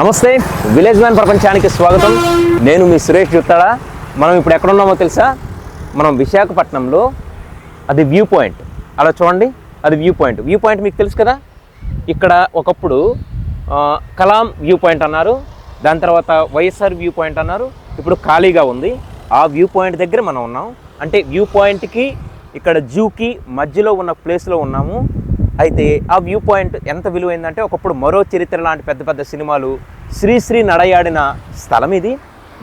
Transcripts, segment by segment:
నమస్తే village man ప్రపంచానికి స్వాగతం. నేను మీ సురేష్ జుత్తాడా. మనం ఇప్పుడు ఎక్కడ ఉన్నామో తెలుసా? మనం విశాఖపట్నంలో అది వ్యూ పాయింట్. అలా చూడండి అది వ్యూ పాయింట్. వ్యూ పాయింట్ మీకు తెలుసు కదా? ఇక్కడ ఒకప్పుడు కలాం వ్యూ పాయింట్ అన్నారు. దాని తర్వాత వైఎస్ఆర్ వ్యూ పాయింట్ అన్నారు. ఇప్పుడు ఖాళీగా ఉంది. ఆ వ్యూ పాయింట్ దగ్గర మనం ఉన్నాం. అంటే వ్యూ పాయింట్కి ఇక్కడ జూకి మధ్యలో ఉన్న ప్లేస్లో ఉన్నాము. అయితే ఆ వ్యూ పాయింట్ ఎంత విలువైందంటే ఒకప్పుడు మరో చరిత్ర లాంటి పెద్ద పెద్ద సినిమాలు శ్రీశ్రీ నడయాడిన స్థలం ఇది.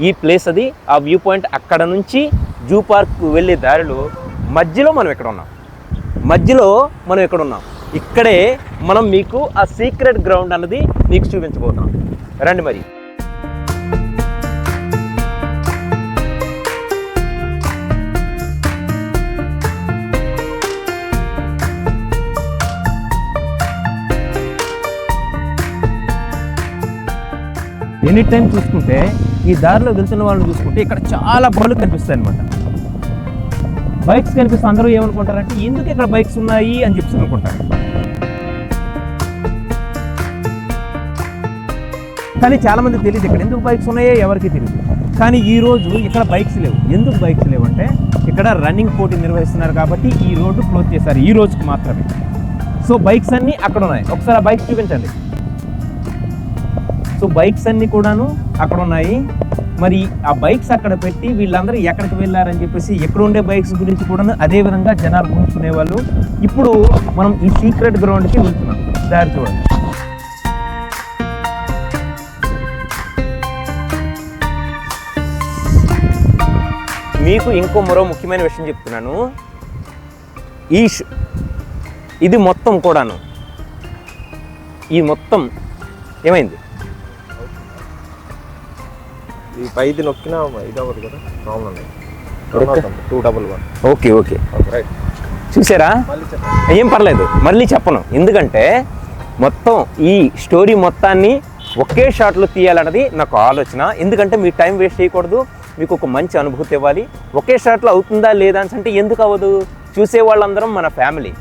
ఈ ప్లేస్ అది. ఆ వ్యూ పాయింట్ అక్కడ నుంచి జూ పార్క్ వెళ్ళే దారిలో మధ్యలో మనం ఇక్కడ ఉన్నాం. మధ్యలో మనం ఇక్కడ ఉన్నాం. ఇక్కడే మనం మీకు ఆ సీక్రెట్ గ్రౌండ్ అన్నది మీకు చూపించబోతున్నాం. రండి మరి. ఎనీ టైం చూసుకుంటే ఈ దారిలో వెళ్తున్న వాళ్ళని చూసుకుంటే ఇక్కడ చాలా బళ్ళు కనిపిస్తాయి అనమాట బైక్స్ కనిపిస్తే అందరూ ఏమనుకుంటారంటే ఎందుకు ఇక్కడ బైక్స్ ఉన్నాయి? అని చెప్పి అనుకుంటారు. కానీ చాలా మందికి తెలియదు ఇక్కడ ఎందుకు బైక్స్ ఉన్నాయో ఎవరికి తెలియదు. కానీ ఈ రోజు ఇక్కడ బైక్స్ లేవు. ఎందుకు బైక్స్ లేవు అంటే ఇక్కడ రన్నింగ్ పోటీ నిర్వహిస్తున్నారు కాబట్టి ఈ రోడ్డు క్లోజ్ చేశారు. ఈ రోజుకి మాత్రమే. సో బైక్స్ అన్నీ అక్కడ ఉన్నాయి. ఒకసారి ఆ బైక్స్ చూపించండి. సో బైక్స్ అన్ని కూడాను అక్కడ ఉన్నాయి. మరి ఆ బైక్స్ అక్కడ పెట్టి వీళ్ళందరూ ఎక్కడికి వెళ్ళారని చెప్పేసి ఎక్కడ ఉండే బైక్స్ గురించి కూడా అదే విధంగా జనాలు గుంచుకునేవాళ్ళు ఇప్పుడు మనం ఈ సీక్రెట్ గ్రౌండ్కి వెళ్తున్నాం. దారి చూడండి. మీకు ఇంకో మరో ముఖ్యమైన విషయం చెప్తున్నాను. ఈ ఇది మొత్తం కూడాను. ఈ మొత్తం ఏమైంది? ఈ పైది నొక్కినా ఇది అవ్వదు కదా? Problem two double one okay okay right చూసారా? ఏం పర్లేదు. మళ్ళీ చెప్పను. ఎందుకంటే మొత్తం ఈ స్టోరీ మొత్తాన్ని ఒకే షాట్లో తీయాలన్నది నాకు ఆలోచన. ఎందుకంటే మీ టైం వేస్ట్ చేయకూడదు. మీకు ఒక మంచి అనుభూతి ఇవ్వాలి. ఒకే షాట్లో అవుతుందా లేదా అని అంటే ఎందుకు అవ్వదు? చూసే వాళ్ళందరం మన ఫ్యామిలీ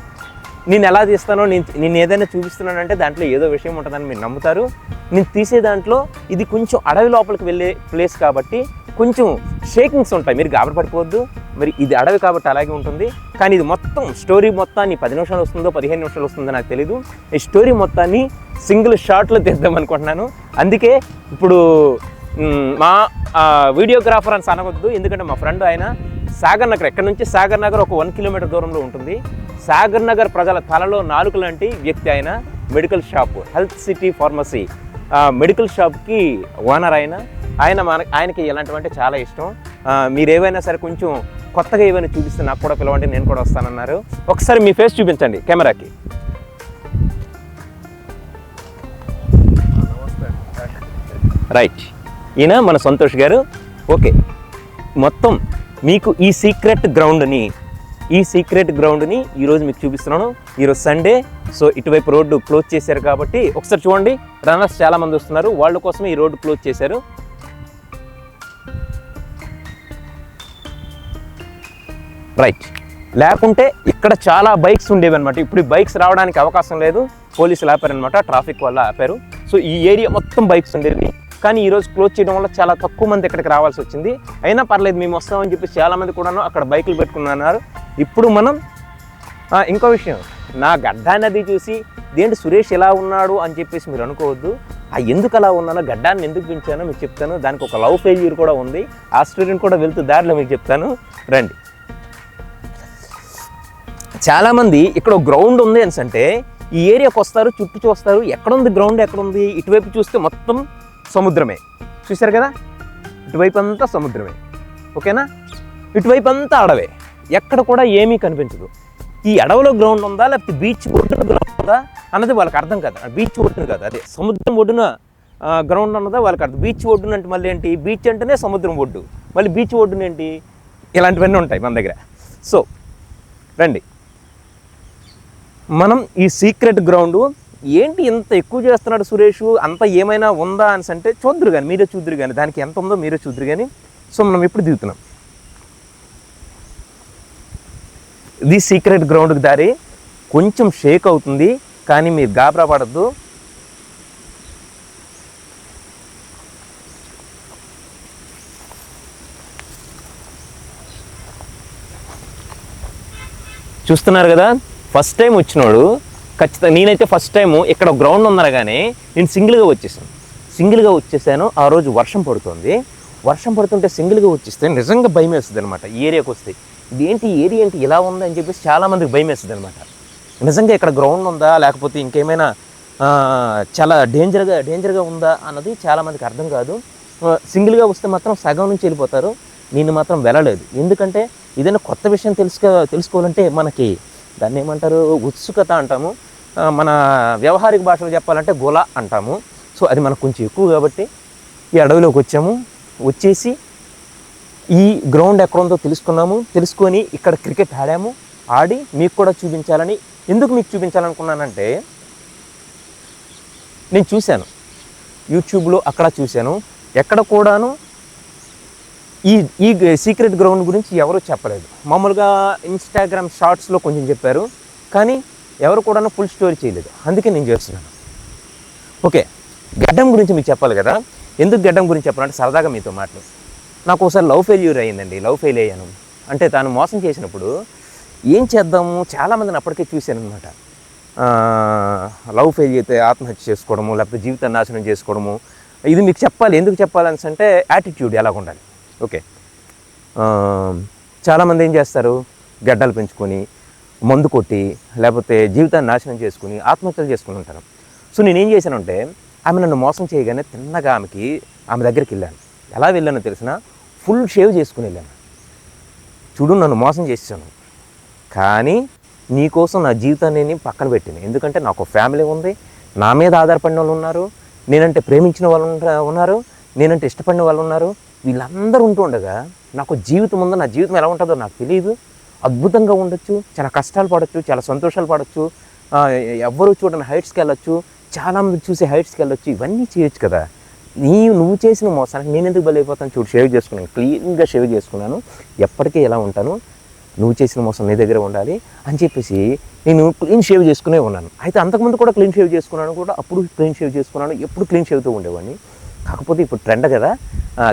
నేను ఎలా తీస్తానో నేను నేను ఏదైనా చూపిస్తున్నానంటే దాంట్లో ఏదో విషయం ఉంటుందని మీరు నమ్ముతారు. నేను తీసే దాంట్లో ఇది కొంచెం అడవి లోపలికి వెళ్ళే ప్లేస్ కాబట్టి కొంచెం షేకింగ్స్ ఉంటాయి. మీరు గాబరపడిపోవద్దు మరి ఇది అడవి కాబట్టి అలాగే ఉంటుంది. కానీ ఇది మొత్తం స్టోరీ మొత్తాన్ని పది నిమిషాలు వస్తుందో పదిహేను నిమిషాలు వస్తుందో నాకు తెలీదు. ఈ స్టోరీ మొత్తాన్ని సింగిల్ షాట్లో తీద్దాం అనుకుంటున్నాను. అందుకే ఇప్పుడు మా వీడియోగ్రాఫర్ అని అనవద్దు ఎందుకంటే మా ఫ్రెండ్ ఆయన సాగర్ నగర్ ఎక్కడి నుంచి? సాగర్ నగర్ ఒక వన్ కిలోమీటర్ దూరంలో ఉంటుంది. సాగర్ నగర్ ప్రజల తలలో నాలుగు లాంటి వ్యక్తి ఆయన medical shop health city pharmacy. Medical షాప్కి ఓనర్ ఆయన ఆయన మన ఆయనకి ఇలాంటివంటే చాలా ఇష్టం. మీరు ఏవైనా సరే కొంచెం కొత్తగా ఏవైనా చూపిస్తే నాకు కూడా పిలవండి నేను కూడా వస్తానన్నారు. ఒకసారి మీ ఫేస్ చూపించండి కెమెరాకి. రైట్. ఈయన మన సంతోష్ గారు. ఓకే. మొత్తం మీకు ఈ సీక్రెట్ గ్రౌండ్ని ఈ సీక్రెట్ గ్రౌండ్ని ఈరోజు మీకు చూపిస్తున్నాను. ఈరోజు సండే సో ఇటువైపు రోడ్డు క్లోజ్ చేశారు కాబట్టి ఒకసారి చూడండి. రన్నర్స్ చాలా మంది వస్తున్నారు. వాళ్ళ కోసమే ఈ రోడ్డు క్లోజ్ చేశారు. రైట్ లేకుంటే ఇక్కడ చాలా బైక్స్ ఉండేవి అనమాట ఇప్పుడు బైక్స్ రావడానికి అవకాశం లేదు. పోలీసులు ఆపారనమాట ట్రాఫిక్ వల్ల ఆపారు. సో ఈ ఏరియా మొత్తం బైక్స్ ఉండేవి. కానీ ఈరోజు క్లోజ్ చేయడం వల్ల చాలా తక్కువ మంది ఇక్కడికి రావాల్సి వచ్చింది. అయినా పర్లేదు మేము వస్తామని చెప్పి చాలా మంది కూడాను అక్కడ బైకులు పెట్టుకున్నారు ఇప్పుడు మనం ఇంకో విషయం. నా గడ్డా నది చూసి దేంటి సురేష్ ఎలా ఉన్నాడు? అని చెప్పేసి మీరు అనుకోవద్దు. ఆ ఎందుకు అలా ఉన్నానో గడ్డాన్ని ఎందుకు పెంచానో మీకు చెప్తాను. దానికి ఒక లవ్ ఫెయిల్యూర్ కూడా ఉంది. ఆ స్టూడెంట్ కూడా వెళ్తూ దారిలో మీకు చెప్తాను. రండి. చాలామంది ఇక్కడ గ్రౌండ్ ఉంది అని అంటే ఈ ఏరియాకి వస్తారు చుట్టూ చూస్తారు. ఎక్కడుంది గ్రౌండ్ ఎక్కడుంది ఇటువైపు చూస్తే మొత్తం సముద్రమే. చూశారు కదా? ఇటువైపు అంతా సముద్రమే. ఓకేనా? ఇటువైపు అంతా అడవే. ఎక్కడ కూడా ఏమీ కనిపించదు. ఈ అడవిలో గ్రౌండ్ ఉందా? లేకపోతే బీచ్ ఒడ్డున గ్రౌండ్ ఉందా? అన్నది వాళ్ళకి అర్థం కాదు. బీచ్ ఒడ్డున కాదు. అదే సముద్రం ఒడ్డున గ్రౌండ్ ఉన్నదా వాళ్ళకి అర్థం. బీచ్ ఒడ్డున అంటే మళ్ళీ ఏంటి? బీచ్ అంటేనే సముద్రం ఒడ్డు. మళ్ళీ బీచ్ ఒడ్డున ఏంటి? ఇలాంటివన్నీ ఉంటాయి మన దగ్గర. సో రండి. మనం ఈ సీక్రెట్ గ్రౌండ్ ఏంటి ఇంత ఎక్కువ చేస్తున్నాడు సురేష్? అంత ఏమైనా ఉందా అని అంటే చూద్దరు కానీ మీరే చూద్దరు కానీ దానికి ఎంత ఉందో మీరే చూద్దరు కానీ సో మనం ఇప్పుడు దిగుతున్నాం. ఇది సీక్రెట్ గ్రౌండ్కి దారి కొంచెం షేక్ అవుతుంది కానీ మీరు గాబరా పడద్దు. చూస్తున్నారు కదా? ఫస్ట్ టైం వచ్చినోడు ఖచ్చితంగా నేనైతే ఫస్ట్ టైం ఇక్కడ గ్రౌండ్ ఉందనగానే నేను సింగిల్గా వచ్చేసాను. సింగిల్గా వచ్చేసాను ఆ రోజు వర్షం పడుతుంది. వర్షం పడుతుంటే సింగిల్గా వచ్చేస్తే నిజంగా భయం వేస్తుంది అనమాట ఈ ఏరియాకి వస్తే ఇదేంటి ఏరియా ఏంటి ఇలా ఉందని చెప్పేసి చాలామందికి భయం వేస్తుంది అనమాట నిజంగా ఇక్కడ గ్రౌండ్ ఉందా లేకపోతే ఇంకేమైనా చాలా డేంజర్గా డేంజర్గా ఉందా అన్నది చాలామందికి అర్థం కాదు. సింగిల్గా వస్తే మాత్రం సగం నుంచి వెళ్ళిపోతారు. నేను మాత్రం వెళ్ళలేదు. ఎందుకంటే ఏదైనా కొత్త విషయం తెలుసుకో తెలుసుకోవాలంటే మనకి దాన్ని ఏమంటారు ఉత్సుకత అంటాము. మన వ్యవహారిక భాషలో చెప్పాలంటే గుల అంటాము. సో అది మనకు కొంచెం ఎక్కువ కాబట్టి ఈ అడవిలోకి వచ్చాము. వచ్చేసి ఈ గ్రౌండ్ ఎక్కడ ఉందో తెలుసుకున్నాము. తెలుసుకొని ఇక్కడ క్రికెట్ ఆడాము. ఆడి మీకు కూడా చూపించాలని ఎందుకు మీకు చూపించాలనుకున్నానంటే నేను చూశాను. యూట్యూబ్లో అక్కడ చూశాను. ఎక్కడ కూడాను ఈ ఈ సీక్రెట్ గ్రౌండ్ గురించి ఎవరూ చెప్పలేదు. మామూలుగా ఇన్స్టాగ్రామ్ షార్ట్స్లో కొంచెం చెప్పారు. కానీ ఎవరు కూడా ఫుల్ స్టోరీ చేయలేదు. అందుకే నేను చేస్తున్నాను. ఓకే గడ్డం గురించి మీకు చెప్పాలి కదా? ఎందుకు గడ్డం గురించి చెప్పాలంటే సరదాగా మీతో మాటలు నాకు ఒకసారి లవ్ ఫెయిల్యూర్ అయ్యిందండి లవ్ ఫెయిల్ అయ్యాను. అంటే తాను మోసం చేసినప్పుడు ఏం చేద్దాము? చాలామందిని అప్పటికే చూశాను అనమాట లవ్ ఫెయిల్ అయితే ఆత్మహత్య చేసుకోవడము లేకపోతే జీవితాన్ని నాశనం చేసుకోవడము. ఇది మీకు చెప్పాలి. ఎందుకు చెప్పాలని అంటే యాటిట్యూడ్ ఎలా ఉండాలి. ఓకే. చాలామంది ఏం చేస్తారు? గడ్డలు పెంచుకొని మందు కొట్టి లేకపోతే జీవితాన్ని నాశనం చేసుకుని ఆత్మహత్యలు చేసుకుని ఉంటాను. సో నేనేం చేశానంటే ఆమె నన్ను మోసం చేయగానే తిన్నగా ఆమెకి ఆమె దగ్గరికి వెళ్ళాను. ఎలా వెళ్ళానో తెలిసిన ఫుల్ షేవ్ చేసుకుని వెళ్ళాను. చూడు నన్ను మోసం చేసాను కానీ నీకోసం నా జీవితాన్ని నేను పక్కన పెట్టాను. ఎందుకంటే నాకు ఫ్యామిలీ ఉంది నా మీద ఆధారపడిన వాళ్ళు ఉన్నారు నేనంటే ప్రేమించిన వాళ్ళు ఉన్నారు నేనంటే ఇష్టపడిన వాళ్ళు ఉన్నారు. వీళ్ళందరూ ఉంటూ ఉండగా నాకు జీవితం ఉందో నా జీవితం ఎలా ఉంటుందో నాకు తెలియదు అద్భుతంగా ఉండొచ్చు చాలా కష్టాలు పడవచ్చు చాలా సంతోషాలు పడవచ్చు ఆ, ఎవ్వరూ చూడని హైట్స్కి వెళ్ళొచ్చు చాలామంది చూసే హైట్స్కి వెళ్ళొచ్చు ఇవన్నీ చేయొచ్చు కదా. నీ నువ్వు చేసిన మోసానికి నేను ఎందుకు బలైపోతాను చూడు షేవ్ చేసుకున్నాను క్లీన్గా షేవ్ చేసుకున్నాను ఎప్పటికీ ఎలా ఉంటాను నువ్వు చేసిన మోసం నీ దగ్గర ఉండాలి అని చెప్పేసి నేను క్లీన్ షేవ్ చేసుకునే ఉన్నాను. అయితే అంతకుముందు కూడా క్లీన్ షేవ్ చేసుకున్నాను కూడా అప్పుడు క్లీన్ షేవ్ చేసుకున్నాను ఎప్పుడు క్లీన్ షేవ్తో ఉండేవాడిని. కాకపోతే ఇప్పుడు ట్రెండ్ కదా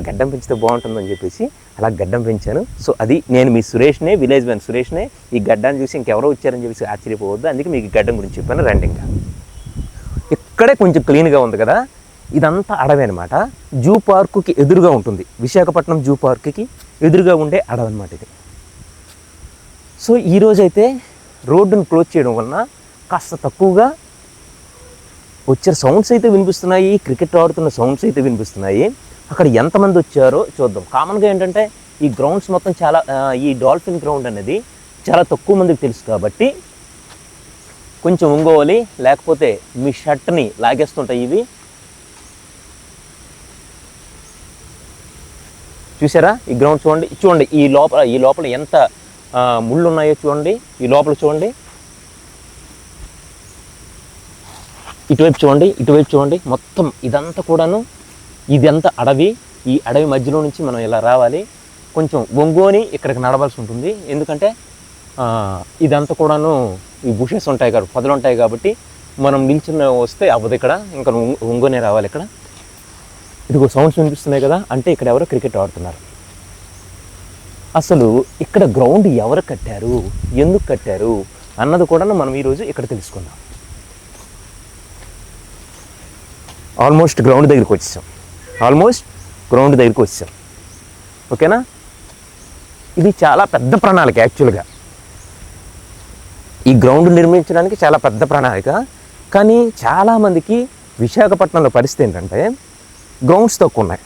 గడ్డం పెంచితే బాగుంటుందని చెప్పేసి అలా గడ్డం పెంచాను. సో అది నేను మీ సురేష్నే విలేజ్ మ్యాన్ సురేష్నే ఈ గడ్డాన్ని చూసి ఇంకెవరో వచ్చారని చెప్పేసి ఆశ్చర్యపోవద్దు. అందుకే మీకు గడ్డం గురించి చెప్పాను. రండి ఇంకా. ఇక్కడే కొంచెం క్లీన్గా ఉంది కదా? ఇదంతా అడవి అనమాట జూ పార్కుకి ఎదురుగా ఉంటుంది. విశాఖపట్నం జూ పార్కుకి ఎదురుగా ఉండే అడవి అనమాట ఇది. సో ఈరోజైతే రోడ్డును క్లోజ్ చేయడం వలన కాస్త తక్కువగా వచ్చే సౌండ్స్ అయితే వినిపిస్తున్నాయి క్రికెట్ ఆడుతున్న సౌండ్స్ అయితే వినిపిస్తున్నాయి. అక్కడ ఎంతమంది వచ్చారో చూద్దాం. కామన్గా ఏంటంటే ఈ గ్రౌండ్స్ మొత్తం చాలా ఈ డాల్ఫిన్ గ్రౌండ్ అనేది చాలా తక్కువ మందికి తెలుసు కాబట్టి కొంచెం ఉంగోవాలి లేకపోతే మీ షర్ట్ని లాగేస్తుంటాయి ఇవి. చూసారా? ఈ గ్రౌండ్ చూడండి. చూడండి ఈ లోపల ఈ లోపల ఎంత ముళ్ళు ఉన్నాయో చూడండి. ఈ లోపల చూడండి. ఇటువైపు చూడండి ఇటువైపు చూడండి. మొత్తం ఇదంతా కూడాను ఇదంతా అడవి. ఈ అడవి మధ్యలో నుంచి మనం ఇలా రావాలి. కొంచెం ఒంగోని ఇక్కడికి నడవాల్సి ఉంటుంది. ఎందుకంటే ఇదంతా కూడాను ఈ బుషెస్ ఉంటాయి కాబట్టి పొదలు ఉంటాయి కాబట్టి మనం నిల్చున్న వస్తే అవ్వదు ఇక్కడ. ఇంకా ఒంగోనే రావాలి ఇక్కడ. ఇదిగో సౌండ్స్ వినిపిస్తున్నాయి కదా? అంటే ఇక్కడ ఎవరో క్రికెట్ ఆడుతున్నారు. అసలు ఇక్కడ గ్రౌండ్ ఎవరు కట్టారు? ఎందుకు కట్టారు? అన్నది కూడా మనం ఈరోజు ఇక్కడ తెలుసుకుందాం. ఆల్మోస్ట్ గ్రౌండ్ దగ్గరికి వచ్చేసాం. ఆల్మోస్ట్ గ్రౌండ్ దగ్గరికి వచ్చాం. ఓకేనా? ఇది చాలా పెద్ద ప్రణాళిక యాక్చువల్గా. ఈ గ్రౌండ్ నిర్మించడానికి చాలా పెద్ద ప్రణాళిక. కానీ చాలామందికి విశాఖపట్నంలో పరిస్థితి ఏంటంటే గ్రౌండ్స్ తక్కువ ఉన్నాయి.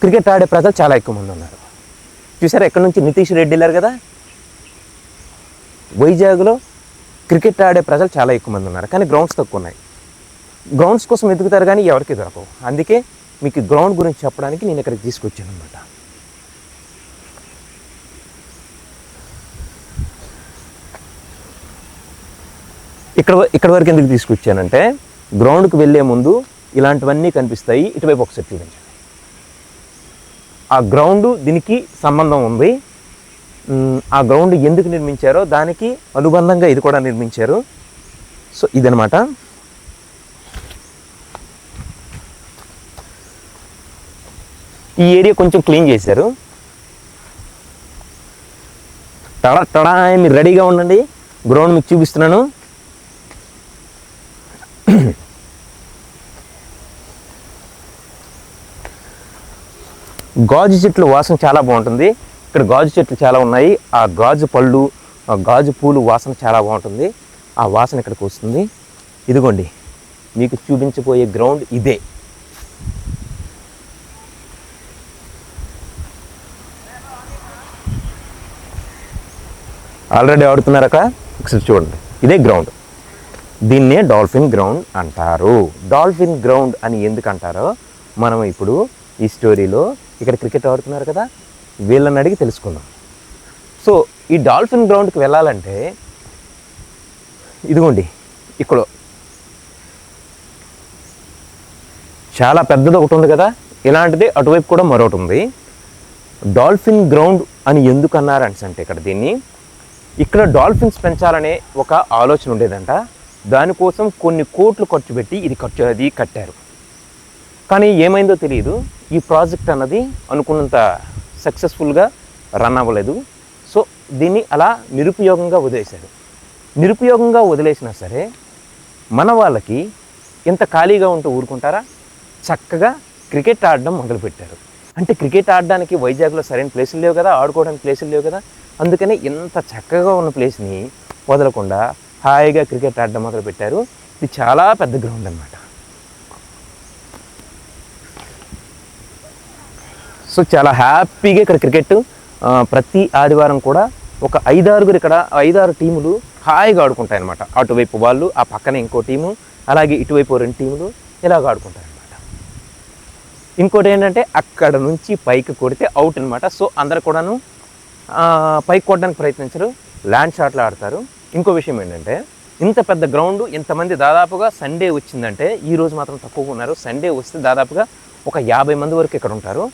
క్రికెట్ ఆడే ప్రజలు చాలా ఎక్కువ మంది ఉన్నారు. చూసారా ఎక్కడి నుంచి నితీష్ రెడ్డి వెళ్ళారు కదా? వైజాగ్లో క్రికెట్ ఆడే ప్రజలు చాలా ఎక్కువ మంది ఉన్నారు. కానీ గ్రౌండ్స్ తక్కువ ఉన్నాయి. గ్రౌండ్స్ కోసం వెతుకుతారు కానీ ఎవరికి దొరకవు. అందుకే మీకు గ్రౌండ్ గురించి చెప్పడానికి నేను ఇక్కడికి తీసుకొచ్చాను అనమాట ఇక్కడ ఇక్కడ వరకు ఎందుకు తీసుకొచ్చానంటే గ్రౌండ్కి వెళ్ళే ముందు ఇలాంటివన్నీ కనిపిస్తాయి. ఇటువైపు ఒకసారి చూపించండి ఆ గ్రౌండ్ దీనికి సంబంధం ఉంది. ఆ గ్రౌండ్ ఎందుకు నిర్మించారో దానికి అనుబంధంగా ఇది కూడా నిర్మించారు. సో ఇదనమాట ఈ ఏరియా కొంచెం క్లీన్ చేశారు. తడ టడా మీరు రెడీగా ఉండండి. గ్రౌండ్ మీకు చూపిస్తున్నాను. గాజు చెట్లు వాసన చాలా బాగుంటుంది. ఇక్కడ గాజు చెట్లు చాలా ఉన్నాయి. ఆ గాజు పళ్ళు ఆ గాజు పూలు వాసన చాలా బాగుంటుంది. ఆ వాసన ఇక్కడికి వస్తుంది. ఇదిగోండి మీకు చూపించబోయే గ్రౌండ్ ఇదే. ఆల్రెడీ ఆడుతున్నారక ఒకసారి చూడండి. ఇదే గ్రౌండ్ దీన్నే డాల్ఫిన్ గ్రౌండ్ అంటారు. డాల్ఫిన్ గ్రౌండ్ అని ఎందుకు అంటారో మనం ఇప్పుడు ఈ స్టోరీలో ఇక్కడ క్రికెట్ ఆడుతున్నారు కదా వీళ్ళని అడిగి తెలుసుకుందాం. సో ఈ డాల్ఫిన్ గ్రౌండ్కి వెళ్ళాలంటే ఇదిగోండి ఇక్కడ చాలా పెద్దది ఒకటి ఉంది కదా ఇలాంటిది అటువైపు కూడా మరొకటి ఉంది. డాల్ఫిన్ గ్రౌండ్ అని ఎందుకు అన్నారంటే అంటే ఇక్కడ దీన్ని ఇక్కడ డాల్ఫిన్స్ పెంచాలనే ఒక ఆలోచన ఉండేదంట. దానికోసం కొన్ని కోట్లు ఖర్చు పెట్టి ఇది ఖర్చు అది కట్టారు. కానీ ఏమైందో తెలియదు. ఈ ప్రాజెక్ట్ అన్నది అనుకున్నంత సక్సెస్ఫుల్గా రన్ అవ్వలేదు. సో దీన్ని అలా నిరుపయోగంగా వదిలేశారు. నిరుపయోగంగా వదిలేసినా సరే మన వాళ్ళకి ఇంత ఖాళీగా ఉంటూ ఊరుకుంటారా? చక్కగా క్రికెట్ ఆడడం మొదలుపెట్టారు. అంటే క్రికెట్ ఆడడానికి వైజాగ్లో సరైన ప్లేసులు లేవు కదా ఆడుకోవడానికి ప్లేసులు లేవు కదా అందుకని ఇంత చక్కగా ఉన్న ప్లేస్ని వదలకుండా హాయిగా క్రికెట్ ఆడడం మొదలుపెట్టారు ఇది చాలా పెద్ద గ్రౌండ్ అన్నమాట. సో చాలా హ్యాపీగా ఇక్కడ క్రికెట్ ప్రతి ఆదివారం కూడా ఒక ఐదారుగురు ఇక్కడ ఐదారు టీములు హాయిగా ఆడుకుంటాయి అనమాట అటువైపు వాళ్ళు ఆ పక్కన ఇంకో టీము అలాగే ఇటువైపు రెండు టీములు ఇలాగ ఆడుకుంటారనమాట ఇంకోటి ఏంటంటే అక్కడ నుంచి పైకి కొడితే అవుట్ అనమాట సో అందరు కూడాను పైకి కొట్టడానికి ప్రయత్నించరు ల్యాండ్ షాట్లు ఆడతారు. ఇంకో విషయం ఏంటంటే ఇంత పెద్ద గ్రౌండ్ ఇంతమంది దాదాపుగా సండే వచ్చిందంటే ఈ రోజు మాత్రం తక్కువగా ఉన్నారు. సండే వస్తే దాదాపుగా ఒక యాభై మంది వరకు ఇక్కడ ఉంటారు.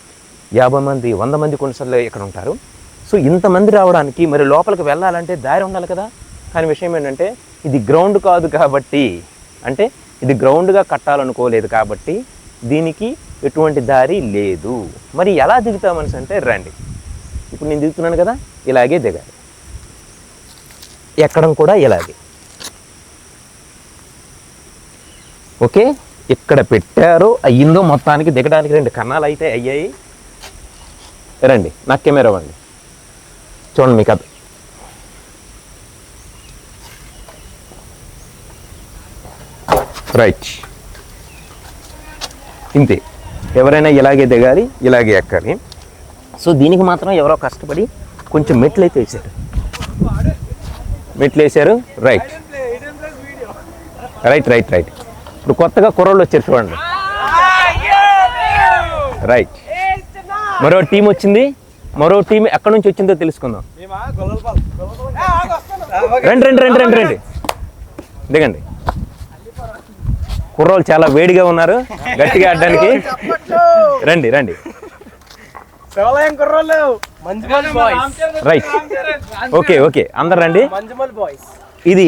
యాభై మంది వంద మంది కొన్నిసార్లు ఇక్కడ ఉంటారు. సో ఇంతమంది రావడానికి మరి లోపలికి వెళ్ళాలంటే దారి ఉండాలి కదా? కానీ విషయం ఏంటంటే ఇది గ్రౌండ్ కాదు కాబట్టి అంటే ఇది గ్రౌండ్గా కట్టాలనుకోలేదు కాబట్టి దీనికి ఎటువంటి దారి లేదు. మరి ఎలా దిగుతామని అంటే రండి. ఇప్పుడు నేను దిగుతున్నాను కదా ఇలాగే దిగాలి. ఎక్కడం కూడా ఇలాగే. ఓకే? ఇక్కడ పెట్టారు అయ్యిందో మొత్తానికి దిగడానికి రెండు కన్నాలు అయితే అయ్యాయి. రండి నా కెమెరా ఇవ్వండి చూడండి మీకు అది రైట్. ఇంతే. ఎవరైనా ఇలాగే దిగాలి ఇలాగే ఎక్కాలి. సో దీనికి మాత్రం ఎవరో కష్టపడి కొంచెం మెట్లు అయితే వేశారు. మెట్లు వేశారు రైట్. Right right right. ఇప్పుడు కొత్తగా కుర్రోళ్ళు వచ్చారు చూడండి. రైట్. మరో టీం వచ్చింది. మరో టీం ఎక్కడి నుంచి వచ్చిందో తెలుసుకుందాం. రండి రండి రండి రండి రండి. దిగండి. కుర్రోళ్ళు చాలా వేడిగా ఉన్నారు. గట్టిగా ఆడడానికి. రండి రండి. శివాలయం కుర్రోళ్ళు. Manjummel boys right okay okay అందరు రండి. మంజుమల్ బాయ్స్ ఇది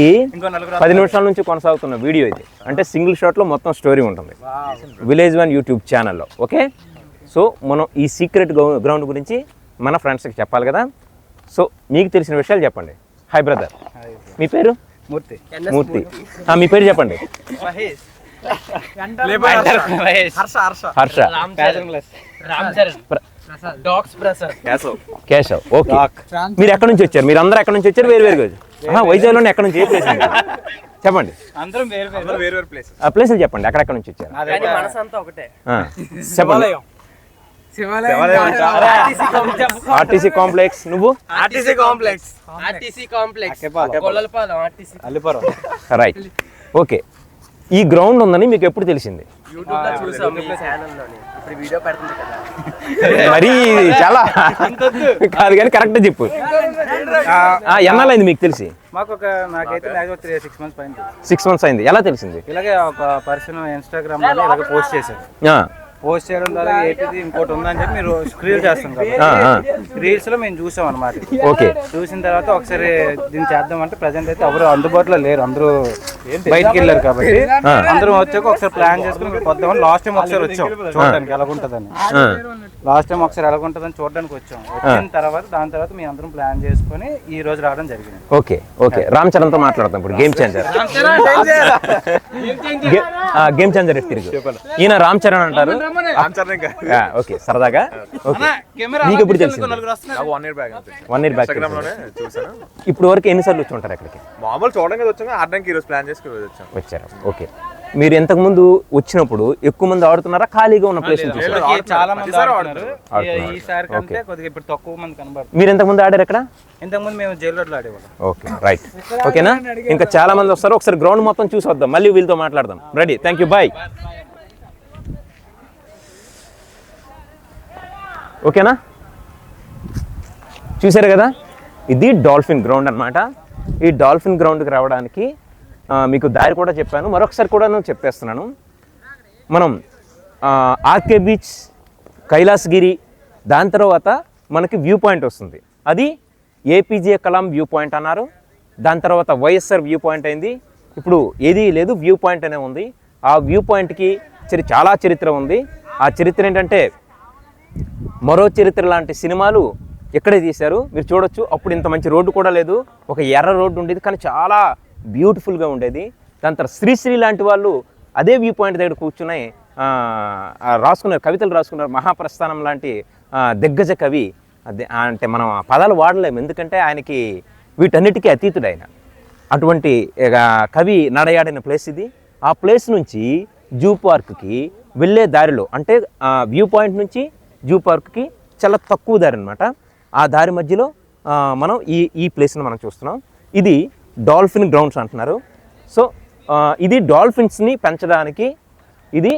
పది నిమిషాల నుంచి కొనసాగుతున్న వీడియో ఇది. అంటే సింగిల్ షాట్లో మొత్తం స్టోరీ ఉంటుంది. విలేజ్ వన్ యూట్యూబ్ ఛానల్లో. ఓకే సో మనం ఈ సీక్రెట్ గ్రౌండ్ గురించి మన ఫ్రెండ్స్కి చెప్పాలి కదా. సో మీకు తెలిసిన విషయాలు చెప్పండి. హాయ్ బ్రదర్ మీ పేరు? మూర్తి. మూర్తి. ఆ, మీ పేరు చెప్పండి. హర్ష హర్ష. హర్ష. రామ్ చరణ్. కేశవ్ ఓకే మీరు ఎక్కడి నుంచి వచ్చారు? మీరు అందరూ ఎక్కడి నుంచి వచ్చారు? వేరు వేరు వైజాగ్లోనే ఎక్కడి నుంచి ఏ ప్లేస్ నుంచి చెప్పండి. అందరం వేరు వేరు. ప్లేస్ ఆ ప్లేసులు చెప్పండి. ఎక్కడెక్కడ నుంచి వచ్చారు? మనసంతా ఒకటే. చెప్పండి. RTC complex. నువ్వు? RTC complex. RTC complex. Kollalapalem RTC Allipuram. Right okay ఈ గ్రౌండ్ ఉందని మీకు ఎప్పుడు తెలిసింది? ఇప్పుడు వీడియో పెడుతుంది కదా. మరి చాలా. కాదు కానీ కరెక్ట్ చెప్పు. ఆ, ఎన్నాళ్ళైంది మీకు తెలిసి? మాకు ఒక నాకైతే మ్యాక్సిమం త్రీ సిక్స్ మంత్స్ పైన సిక్స్ మంత్స్ అయింది. ఎలా తెలిసింది? ఇలాగే ఒక పర్సన్ ఇన్స్టాగ్రామ్లో ఇలాగే పోస్ట్ చేశారు. ఆ, పోస్ట్ చేయడం ద్వారా ఏపీది ఇంకోటి ఉందని చెప్పి మీరు స్క్రీన్ చేస్తాం ఆ, ఆ. రీల్స్లో మేము చూసాం అనమాట ఓకే. చూసిన తర్వాత ఒకసారి దీన్ని చేద్దామంటే ప్రజెంట్ అయితే ఎవరు అందుబాటులో లేరు. అందరూ బయటికి వెళ్ళారు కాబట్టి. అందరం వచ్చాక ఒకసారి ప్లాన్ చేసుకుని ఇక్కడ వద్దామని లాస్ట్ టైం ఒకసారి వచ్చాం. చూడడానికి ఎలాగుంటదని. లాస్ట్ టైం ఒకసారి ఎలాగుంటదని చూడడానికి వచ్చాం. వచ్చిన తర్వాత దాని తర్వాత మీ అందరం ప్లాన్ చేసుకొని ఈ రోజు రావడం జరిగింది. Okay okay. రామ్ చరణ్తో మాట్లాడతాం ఇప్పుడు. గేమ్ చేంజర్ గేమ్ చేంజర్ తిరిగి ఈయన రామ్ చరణ్ అంటారు. ఓకే సరదాగా? ఓకే. మీకు ఎప్పుడు తెలిసింది? వన్ ఇయర్ బ్యాక్ అంతే. వన్ ఇయర్ బ్యాక్ ఇన్స్టాగ్రామ్లోనే చూసాను. ఇప్పుడు వరకు ఎన్నిసార్లు వచ్చి ఉంటారు అక్కడికి? మామూలు చూడడం కదా వచ్చాము ఆడడానికి ఈరోజు ప్లాన్ చేసుకుని వచ్చారు. ఓకే. మీరు ఇంతకు ముందు వచ్చినప్పుడు ఎక్కువ మంది ఆడుతున్నారా? ఖాళీగా ఉన్న ప్లేస్ చాలా మంది ఈసారి కంటే కొద్దిగా ఇప్పుడు తక్కువ మంది కనబడుతుంది మీరు ఎంతకు ముందు ఆడారు ఎక్కడ? ఇంతకుముందు మేము జైలు రోడ్లో ఆడేవాళ్ళం. ఓకే రైట్ ఓకేనా? ఇంకా చాలా మంది వస్తారు. ఒకసారి గ్రౌండ్ మొత్తం చూసి వద్దాం. మళ్ళీ వీళ్ళతో మాట్లాడదాం. రెడీ థ్యాంక్ యూ బాయ్ ఓకేనా? చూసారు కదా? ఇది డాల్ఫిన్ గ్రౌండ్ అన్నమాట. ఈ డాల్ఫిన్ గ్రౌండ్కి రావడానికి మీకు దారి కూడా చెప్పాను. మరొకసారి కూడా నేను చెప్పేస్తున్నాను. మనం ఆర్కే బీచ్ కైలాసగిరి దాని తర్వాత మనకి వ్యూ పాయింట్ వస్తుంది. అది ఏపీజే కలాం వ్యూ పాయింట్ అన్నారు. దాని తర్వాత వైఎస్ఆర్ వ్యూ పాయింట్ అయింది. ఇప్పుడు ఏదీ లేదు వ్యూ పాయింట్ అనే ఉంది. ఆ వ్యూ పాయింట్కి చరి చాలా చరిత్ర ఉంది. ఆ చరిత్ర ఏంటంటే మరో చరిత్ర లాంటి సినిమాలు ఎక్కడే తీశారు. మీరు చూడొచ్చు. అప్పుడు ఇంత మంచి రోడ్డు కూడా లేదు. ఒక ఎర్ర రోడ్డు ఉండేది కానీ చాలా బ్యూటిఫుల్గా ఉండేది. దాని తర్వాత శ్రీశ్రీ లాంటి వాళ్ళు అదే వ్యూ పాయింట్ దగ్గర కూర్చుని రాసుకున్నారు కవితలు రాసుకున్నారు. మహాప్రస్థానం లాంటి దిగ్గజ కవి. అదే అంటే మనం పదాలు వాడలేము. ఎందుకంటే ఆయనకి వీటన్నిటికీ అతీతుడు ఆయన అటువంటి కవి నడయాడిన ప్లేస్ ఇది. ఆ ప్లేస్ నుంచి జూ పార్క్కి వెళ్ళే దారిలో అంటే వ్యూ పాయింట్ నుంచి జూ పార్క్కి చాలా తక్కువ దారి అనమాట ఆ దారి మధ్యలో మనం ఈ ఈ ప్లేస్ని మనం చూస్తున్నాం. ఇది డాల్ఫిన్ గ్రౌండ్స్ అంటున్నారు. సో ఇది డాల్ఫిన్స్ని పెంచడానికి ఇది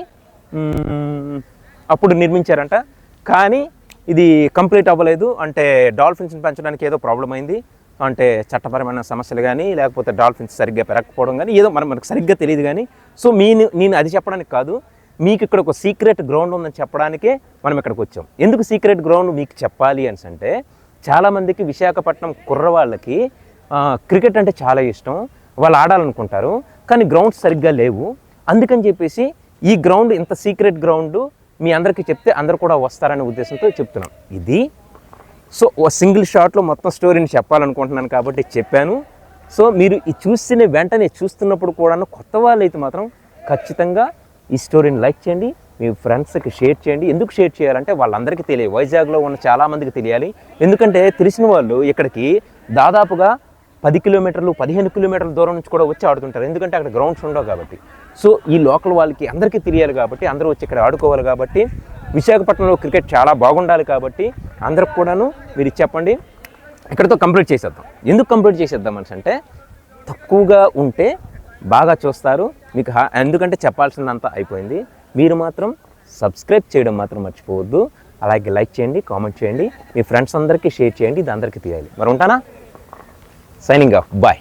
అప్పుడు నిర్మించారంట. కానీ ఇది కంప్లీట్ అవ్వలేదు. అంటే డాల్ఫిన్స్ని పెంచడానికి ఏదో ప్రాబ్లం అయింది. అంటే చట్టపరమైన సమస్యలు కానీ లేకపోతే డాల్ఫిన్స్ సరిగ్గా పెరగకపోవడం కానీ ఏదో మనం మనకు సరిగ్గా తెలియదు కానీ సో మీ నేను అది చెప్పడానికి కాదు. మీకు ఇక్కడ ఒక సీక్రెట్ గ్రౌండ్ ఉందని చెప్పడానికే మనం ఇక్కడికి వచ్చాం. ఎందుకు సీక్రెట్ గ్రౌండ్ మీకు చెప్పాలి అని అంటే చాలామందికి విశాఖపట్నం కుర్రవాళ్ళకి క్రికెట్ అంటే చాలా ఇష్టం. వాళ్ళు ఆడాలనుకుంటారు కానీ గ్రౌండ్స్ సరిగ్గా లేవు. అందుకని చెప్పేసి ఈ గ్రౌండ్ ఇంత సీక్రెట్ గ్రౌండ్ మీ అందరికీ చెప్తే అందరు కూడా వస్తారనే ఉద్దేశంతో చెప్తున్నాం. ఇది. సో ఓ సింగిల్ షాట్లో మొత్తం స్టోరీని చెప్పాలనుకుంటున్నాను కాబట్టి చెప్పాను. సో మీరు ఈ చూసిన వెంటనే చూస్తున్నప్పుడు కూడా కొత్త వాళ్ళు అయితే మాత్రం ఖచ్చితంగా ఈ స్టోరీని లైక్ చేయండి మీ ఫ్రెండ్స్కి షేర్ చేయండి. ఎందుకు షేర్ చేయాలంటే వాళ్ళందరికీ తెలియదు వైజాగ్లో ఉన్న చాలామందికి తెలియాలి. ఎందుకంటే తెలిసిన వాళ్ళు ఇక్కడికి దాదాపుగా పది కిలోమీటర్లు పదిహేను కిలోమీటర్ల దూరం నుంచి కూడా వచ్చి ఆడుతుంటారు. ఎందుకంటే అక్కడ గ్రౌండ్స్ ఉండవు కాబట్టి. సో ఈ లోకల్ వాళ్ళకి అందరికీ తెలియాలి కాబట్టి అందరూ వచ్చి ఇక్కడ ఆడుకోవాలి కాబట్టి విశాఖపట్నంలో క్రికెట్ చాలా బాగుండాలి కాబట్టి అందరికి కూడాను మీరు చెప్పండి. ఇక్కడతో కంప్లీట్ చేసేద్దాం. ఎందుకు కంప్లీట్ చేసేద్దాం అంటే తక్కువగా ఉంటే బాగా చూస్తారు. మీకు హా- ఎందుకంటే చెప్పాల్సిందంతా అయిపోయింది. మీరు మాత్రం సబ్స్క్రైబ్ చేయడం మాత్రం మర్చిపోవద్దు. అలాగే లైక్ చేయండి కామెంట్ చేయండి. మీ ఫ్రెండ్స్ అందరికీ షేర్ చేయండి ఇది అందరికీ తీయాలి. మరి ఉంటానా? Signing off. బాయ్.